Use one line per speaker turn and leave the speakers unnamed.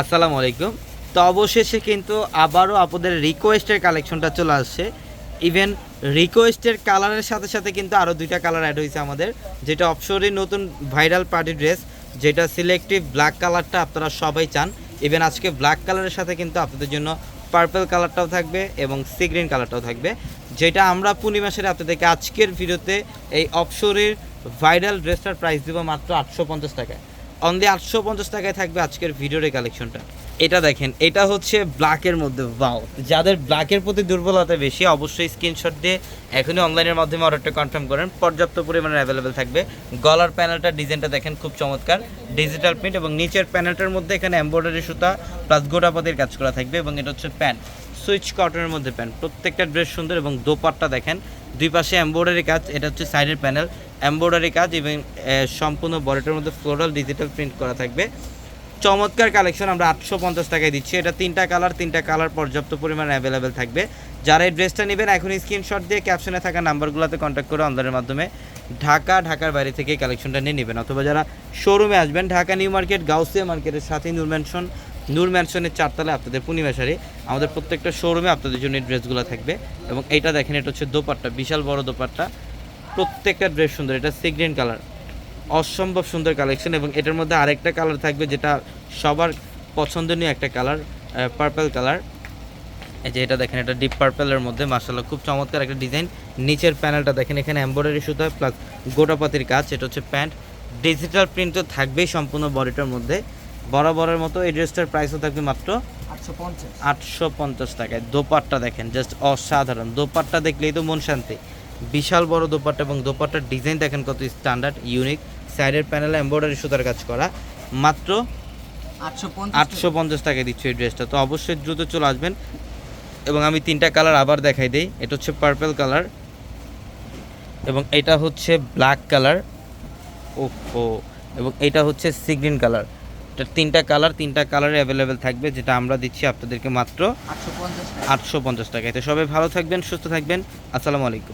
আসসালামু আলাইকুম। তো অবশেষে কিন্তু আবারও আপনাদের রিকোয়েস্টের কালেকশনটা চলে আসছে। ইভেন রিকোয়েস্টের কালারের সাথে সাথে কিন্তু আরও দুইটা কালার অ্যাড হয়েছে আমাদের। যেটা অপসরের নতুন ভাইরাল পার্টি ড্রেস যেটা সিলেক্টিভ ব্ল্যাক কালারটা আপনারা সবাই চান। ইভেন আজকে ব্ল্যাক কালারের সাথে কিন্তু আপনাদের জন্য পার্পল কালারটাও থাকবে এবং সি গ্রিন কালারটাও থাকবে। যেটা আমরা পূর্ণিমাসের আপনাদেরকে আজকের ভিডিওতে এই অপসরের ভাইরাল ড্রেসটার প্রাইস দেবো মাত্র আটশো পঞ্চাশ টাকায়। অনলি আটশো পঞ্চাশ টাকায় থাকবে আজকের ভিডিওর কালেকশনটা এটা দেখেন, এটা হচ্ছে ব্ল্যাকের মধ্যে বাও যাদের ব্ল্যাকের প্রতি দুর্বলতা বেশি, অবশ্যই স্ক্রিনশট দিয়ে এখনই অনলাইনের মাধ্যমে অর্ডারটা কনফার্ম করেন। পর্যাপ্ত পরিমাণে অ্যাভেলেবেল থাকবে। গলার প্যানেলটা ডিজাইনটা দেখেন, খুব চমৎকার। ডিজিটাল প্রিন্ট এবং নিচের প্যানেলটার মধ্যে এখানে এমব্রয়ডারি সুতা প্লাস গোটাপাতির কাজ করা থাকবে এবং এটা হচ্ছে প্যান্ট সুইচ কটনের মধ্যে প্যান্ট প্রত্যেকটা ড্রেস সুন্দর এবং দোপাট্টা দেখেন। দুই পাশে এমব্রয়ডারি কাজ, এটা হচ্ছে সাইডের প্যানেল এমব্রয়ডারি কাজ এবং সম্পূর্ণ বডিটার মধ্যে ফ্লোরাল ডিজিটাল প্রিন্ট করা থাকবে। চমৎকার কালেকশন, আমরা আটশো পঞ্চাশ টাকায় দিচ্ছি। এটা তিনটা কালার তিনটা কালার পর্যাপ্ত পরিমাণে অ্যাভেলেবেল থাকবে। যারা এই ড্রেসটা নেবেন এখন স্ক্রিনশট দিয়ে ক্যাপশনে থাকা নাম্বারগুলোতে কন্ট্যাক্ট করে অনলাইনের মাধ্যমে ঢাকা, ঢাকার বাইরে থেকে কালেকশনটা নিয়ে নেবেন। অথবা যারা শোরুমে আসবেন, ঢাকা নিউ মার্কেট, গাউসিয়া মার্কেটের সাথে নূর ম্যানশন নূর ম্যানশনের চারতলে আপনাদের পূর্ণিমাশারি। আমাদের প্রত্যেকটা শোরুমে আপনাদের জন্য এই ড্রেসগুলো থাকবে। এবং এটা দেখেন, এটা হচ্ছে দোপাট্টা, বিশাল বড় দোপাট্টা। প্রত্যেকটা ড্রেস সুন্দর এটা সি গ্রিন কালার অসম্ভব সুন্দর কালেকশন এবং এটার মধ্যে আরেকটা কালার থাকবে যেটা সবার পছন্দনীয় একটা কালার পার্পল কালার এই যে এটা দেখেন এটা ডিপ পার্পেলের মধ্যে মার্শাল্লাহ খুব চমৎকার একটা ডিজাইন নিচের প্যানেলটা দেখেন এখানে এমব্রয়ডারি সুতা প্লাস গোটাপাতির কাজ এটা হচ্ছে প্যান্ট ডিজিটাল প্রিন্ট তো থাকবেই সম্পূর্ণ বডিটার মধ্যে। বরাবরের মতো এই ড্রেসটার প্রাইসও থাকবে মাত্র
আটশো পঞ্চাশ।
আটশো পঞ্চাশ টাকায়। দোপাট্টা দেখেন জাস্ট অসাধারণ। দোপাট্টা দেখলেই তো মন শান্তি। বিশাল বড় দোপাট্টা এবং দোপাট্টার ডিজাইন দেখেন কত স্ট্যান্ডার্ড ইউনিক। সাইডের প্যানেলে এমব্রয়ডারি সুতার কাজ করা। মাত্র
আটশো পঞ্চাশ
আটশো পঞ্চাশ টাকায় দিচ্ছি এই ড্রেসটা তো অবশ্যই দ্রুত চলে আসবেন এবং আমি তিনটা কালার আবার দেখাই দিই। এটা হচ্ছে পার্পল কালার এবং এটা হচ্ছে ব্ল্যাক কালার ওহো! এবং এটা হচ্ছে সিগ্রিন কালার এটা তিনটা কালার তিনটা কালারে অ্যাভেলেবেল থাকবে যেটা আমরা দিচ্ছি আপনাদেরকে মাত্র
আটশো পঞ্চাশ
আটশো পঞ্চাশ টাকায় তো সবাই ভালো থাকবেন সুস্থ থাকবেন। আসসালামু আলাইকুম।